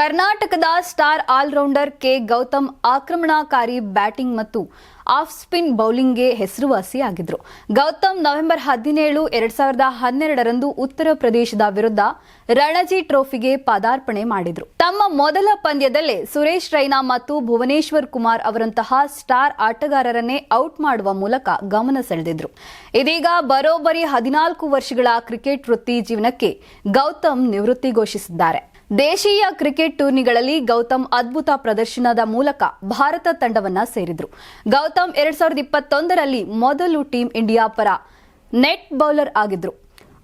ಕರ್ನಾಟಕದ star allrounder K Gautam ಆಕ್ರಮಣಕಾರಿ batting ಮತ್ತು ಆಫ್ ಸ್ಪಿನ್ ಬೌಲಿಂಗ್ಗೆ ಹೆಸರುವಾಸಿಯಾಗಿದ್ದರು. ಗೌತಮ್ ನವೆಂಬರ್ ಹದಿನೇಳು, ಎರಡ್ ಸಾವಿರದ ಹನ್ನೆರಡರಂದು ಉತ್ತರ ಪ್ರದೇಶದ ವಿರುದ್ಧ ರಣಜಿ ಟ್ರೋಫಿಗೆ ಪದಾರ್ಪಣೆ ಮಾಡಿದರು. ತಮ್ಮ ಮೊದಲ ಪಂದ್ಯದಲ್ಲೇ ಸುರೇಶ್ ರೈನಾ ಮತ್ತು ಭುವನೇಶ್ವರ್ ಕುಮಾರ್ ಅವರಂತಹ ಸ್ಟಾರ್ ಆಟಗಾರರನ್ನೇ ಔಟ್ ಮಾಡುವ ಮೂಲಕ ಗಮನ ಸೆಳೆದಿದ್ರು. ಇದೀಗ ಬರೋಬ್ಬರಿ ಹದಿನಾಲ್ಕು ವರ್ಷಗಳ ಕ್ರಿಕೆಟ್ ವೃತ್ತಿ ಜೀವನಕ್ಕೆ ಗೌತಮ್ ನಿವೃತ್ತಿ ಘೋಷಿಸಿದ್ದಾರೆ. ದೇಶೀಯ ಕ್ರಿಕೆಟ್ ಟೂರ್ನಿಗಳಲ್ಲಿ ಗೌತಮ್ ಅದ್ಭುತ ಪ್ರದರ್ಶನದ ಮೂಲಕ ಭಾರತ ತಂಡವನ್ನ ಸೇರಿದ್ರು. ಗೌತಮ್ ಎರಡ್ ಸಾವಿರದ ಇಪ್ಪತ್ತೊಂದರಲ್ಲಿ ಮೊದಲು ಟೀಂ ಇಂಡಿಯಾ ಪರ ನೆಟ್ ಬೌಲರ್ ಆಗಿದ್ರು.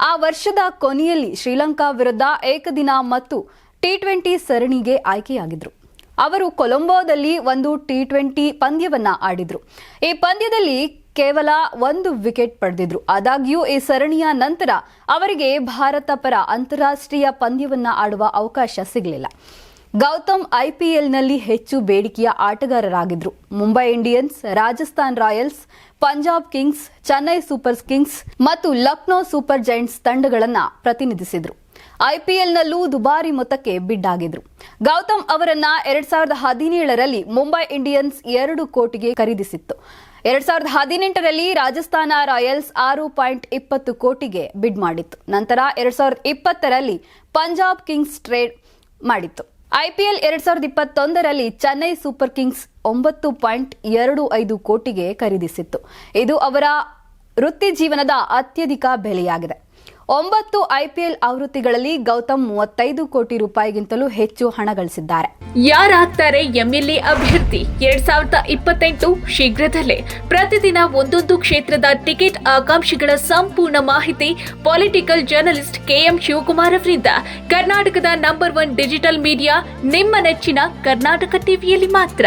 ಆ ವರ್ಷದ ಕೊನೆಯಲ್ಲಿ ಶ್ರೀಲಂಕಾ ವಿರುದ್ಧ ಏಕದಿನ ಮತ್ತು ಟಿ ಟ್ವೆಂಟಿ ಸರಣಿಗೆ ಆಯ್ಕೆಯಾಗಿದ್ರು. ಅವರು ಕೊಲಂಬೋದಲ್ಲಿ ಒಂದು ಟಿ ಟ್ವೆಂಟಿ ಪಂದ್ಯವನ್ನ ಆಡಿದ್ರು. ಈ ಪಂದ್ಯದಲ್ಲಿ ಕೇವಲ ಒಂದು ವಿಕೆಟ್ ಪಡೆದಿದ್ರು. ಆದಾಗ್ಯೂ ಈ ಸರಣಿಯ ನಂತರ ಅವರಿಗೆ ಭಾರತ ಪರ ಅಂತಾರಾಷ್ಟ್ರೀಯ ಪಂದ್ಯವನ್ನ ಆಡುವ ಅವಕಾಶ ಸಿಗಲಿಲ್ಲ. ಗೌತಮ್ ಐಪಿಎಲ್ನಲ್ಲಿ ಹೆಚ್ಚು ಬೇಡಿಕೆಯ ಆಟಗಾರರಾಗಿದ್ರು. Mumbai Indians, Rajasthan Royals, Punjab Kings, Chennai Super Kings ಮತ್ತು ಲಕ್ನೋ ಸೂಪರ್ ಜೈಂಟ್ಸ್ ತಂಡಗಳನ್ನು ಪ್ರತಿನಿಧಿಸಿದ್ರು. ಐಪಿಎಲ್ನಲ್ಲೂ ದುಬಾರಿ ಮೊತ್ತಕ್ಕೆ ಬಿಡ್ ಆಗಿದ್ರು. ಗೌತಮ್ ಅವರನ್ನ ಎರಡ್ ಸಾವಿರದ ಹದಿನೇಳರಲ್ಲಿ ಮುಂಬೈ ಇಂಡಿಯನ್ಸ್ ಎರಡು ಕೋಟಿಗೆ ಖರೀದಿಸಿತ್ತು. ಎರಡ್ ಸಾವಿರದ ಹದಿನೆಂಟರಲ್ಲಿ ರಾಜಸ್ಥಾನ ರಾಯಲ್ಸ್ ಆರು ಪಾಯಿಂಟ್ ಇಪ್ಪತ್ತು ಕೋಟಿಗೆ ಬಿಡ್ ಮಾಡಿತ್ತು. ನಂತರ ಎರಡ್ ಸಾವಿರದ ಇಪ್ಪತ್ತರಲ್ಲಿ ಪಂಜಾಬ್ ಕಿಂಗ್ಸ್ ಟ್ರೇಡ್ ಮಾಡಿತ್ತು. ಐಪಿಎಲ್ ಎರಡ್ ಸಾವಿರದ ಇಪ್ಪತ್ತೊಂದರಲ್ಲಿ ಚೆನ್ನೈ ಸೂಪರ್ ಕಿಂಗ್ಸ್ ಒಂಬತ್ತು ಪಾಯಿಂಟ್ ಎರಡು ಐದು ಕೋಟಿಗೆ ಖರೀದಿಸಿತ್ತು. ಇದು ಅವರ ವೃತ್ತಿ ಜೀವನದ ಅತ್ಯಧಿಕ ಬೆಲೆಯಾಗಿದೆ. ಒಂಬತ್ತು ಐಪಿಎಲ್ ಆವೃತ್ತಿಗಳಲ್ಲಿ ಗೌತಮ್ ಮೂವತ್ತೈದು ಕೋಟಿ ರೂಪಾಯಿಗಿಂತಲೂ ಹೆಚ್ಚು ಹಣ ಗಳಿಸಿದ್ದಾರೆ. ಯಾರಾಗ್ತಾರೆ ಎಂಎಲ್ಎ ಅಭ್ಯರ್ಥಿ? ಎರಡ್ ಸಾವಿರದ ಇಪ್ಪತ್ತೆಂಟು ಶೀಘ್ರದಲ್ಲೇ ಪ್ರತಿದಿನ ಒಂದೊಂದು ಕ್ಷೇತ್ರದ ಟಿಕೆಟ್ ಆಕಾಂಕ್ಷಿಗಳ ಸಂಪೂರ್ಣ ಮಾಹಿತಿ ಪೊಲಿಟಿಕಲ್ ಜರ್ನಲಿಸ್ಟ್ ಕೆಎಂ ಶಿವಕುಮಾರ್ ಅವರಿಂದ. ಕರ್ನಾಟಕದ ನಂಬರ್ ಒನ್ ಡಿಜಿಟಲ್ ಮೀಡಿಯಾ ನಿಮ್ಮ ನೆಚ್ಚಿನ ಕರ್ನಾಟಕ ಟಿವಿಯಲ್ಲಿ ಮಾತ್ರ.